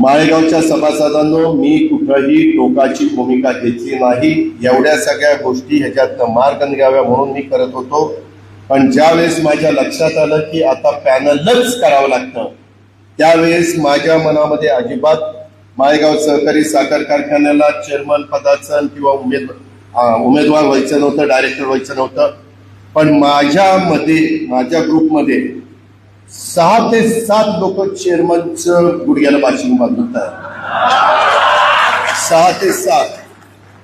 माळेगावच्या सभासदांनो मी कुठंही टोकाची भूमिका घेतली नाही. एवढ्या सगळ्या गोष्टी ह्याच्यातनं मार्ग निघाव्या म्हणून मी करत होतो. पण ज्यावेळेस माझ्या लक्षात आलं की आता पॅनलच करावं लागतं त्यावेळेस माझ्या मनामध्ये अजिबात माळेगाव सहकारी साखर कारखान्याला चेअरमन पदाचं किंवा उमेद उमेदवार व्हायचं नव्हतं डायरेक्टर व्हायचं नव्हतं. पण माझ्यामध्ये माझ्या ग्रुपमध्ये सहा ते सात लोक चेअरमनचं गुडघ्याला बाशिंग बांधत सहा ते सात.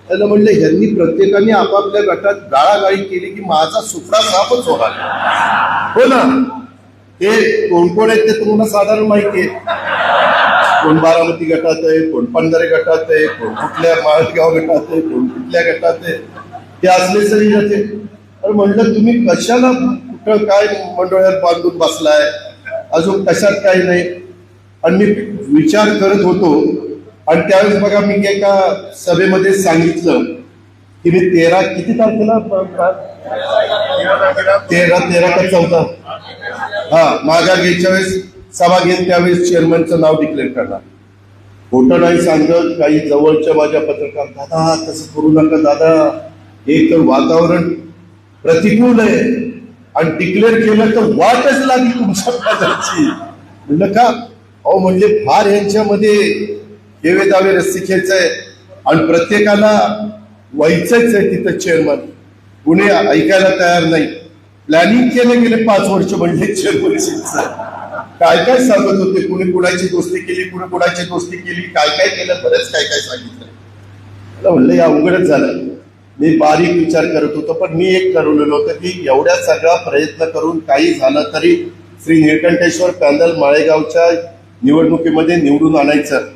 त्याला म्हणलं ह्यांनी प्रत्येकाने आपापल्या गटात गाळागाळी केली की माझा सुपडा सापच होणार हो ना. ते कोण कोण आहेत ते तुम्हाला साधारण माहिती आहे. कोण बारामती गटात आहे कोण पंधरे गटात आहे कोण कुठल्या माळगाव गटात आहे कोण कुठल्या गटात आहे. ते असले तरी जाते म्हणलं तुम्ही कशाला कुठं काय मंडळात बांधून बसलाय? अजून कशात काही नाही. आणि मी विचार करत होतो. आणि त्यावेळेस बघा मी एका सभेमध्ये सांगितलं की मी तेरा किती तारखेला तेरा तेरा का चौदा? हा माघार घ्यायच्या वेळेस सभा घेत त्यावेळेस चेअरमनचं नाव डिक्लेअर करणार. खोटं नाही सांगत काही जवळच्या माझ्या पत्रकार दादा तसं करू नका दादा. हे तर वातावरण प्रतिकूल आहे. आणि डिक्लेअर केलं तर वाटच लागली तुमच्या पदाची म्हणलं का? अहो म्हणजे फार यांच्यामध्ये हेवे दावे रस्सी खेच आहे आणि प्रत्येकाला व्हायचंच आहे तिथं चेअरमन कुणी ऐकायला तयार नाही. प्लॅनिंग केलं गेले पाच वर्ष म्हणजे चेअरमनशिपचं काय काय सांगत होते? कुणी कुणाची दोस्ती केली कुणी कुणाची दोस्ती केली? काय काय केलं? बरंच काय काय सांगितलं. म्हणलं या अवघडच झालं. मी बारीक विचार करत होतो पण मी एक ठरवलेलं होतं की एवढ्या सगळा प्रयत्न करून काही झालं तरी श्री निळकंठेश्वर पॅनल माळेगावच्या निवडणुकीमध्ये निवडून आणायचं.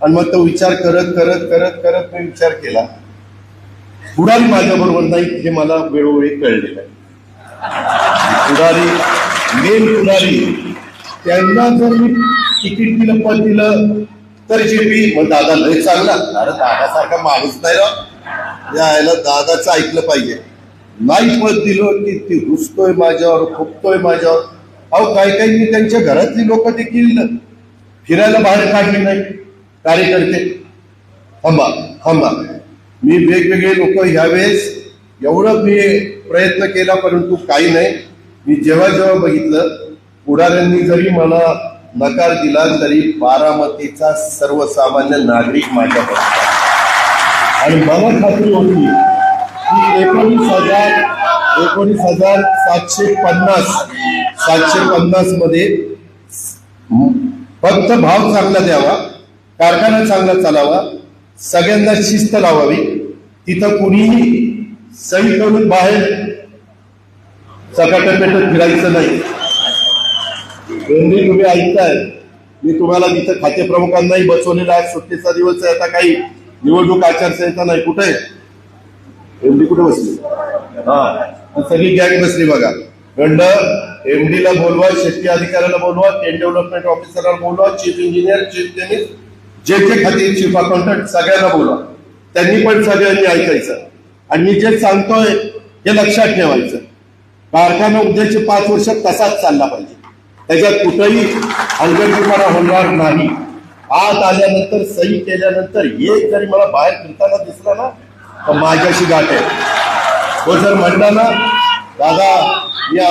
आणि मग तो विचार करत करत करत करत मी विचार केला. पुढारी माझ्याबरोबर नाही हे मला वेळोवेळी कळलेलं आहे. पुढारी मेन पुढारी त्यांना जर मी तिकीट दिलं पण दिलं तर जे मी मग दादा लय चांगला. अरे दादासारखा माणूस नाही राव. यायला दादाचं ऐकलं पाहिजे. नाही पद दिलं की ती रुसतोय माझ्यावर खुपतोय माझ्यावर. अहो काही काही मी त्यांच्या घरातली लोक देखील फिरायला बाहेर काढली नाही. कार्यकर्ते थांबा थांबा. मी वेगवेगळे लोक ह्यावेळेस एवढं मी प्रयत्न केला परंतु काही नाही. मी जेव्हा जेव्हा बघितलं पुढाऱ्यांनी जरी मला नकार दिला तरी बारामतीचा सर्वसामान्य नागरिक माझ्या आणि मला खात्री होती की एकोणीस हजार एकोणीस हजार सातशे पन्नास सातशे पन्नासमध्ये फक्त भाव चांगला द्यावा कारखाना चांगला चालावा सगळ्यांना शिस्त लावावी तिथं कुणीही सही करून बाहेर सकाटपेटत फिरायचं नाही. दोन्ही तुम्ही ऐकताय. मी तुम्हाला तिथं खाते प्रमुखांनाही बसवलेला आहे. सुट्टीचा दिवस आहे आता काही. निवडणूक आचारसंहिता नाही कुठे? एमडी कुठे बसली? हा सगळी गॅंग बसली बघा. गंड एमडी ला बोलवा शेतकी अधिकाऱ्याला बोलवा टेन डेव्हलपमेंट ऑफिसरला बोलवा चीफ इंजिनियर चीफ केमिस्ट जे जे खाते चीफ अकाउंटंट सगळ्यांना बोलवा. त्यांनी पण सगळ्यांनी ऐकायचं. आणि मी जे सांगतोय हे लक्षात ठेवायचं. कारखाना उद्याचे पाच वर्ष तसाच चालला पाहिजे. त्याच्यात कुठंही हलगर्जीपणा होणार नाही. आत आल्यानंतर सही केल्यानंतर एक जरी मला बाहेर फिरताना दिसला ना तर माझ्याशी गाठ आहे. हो, तो जर म्हणला ना दादा या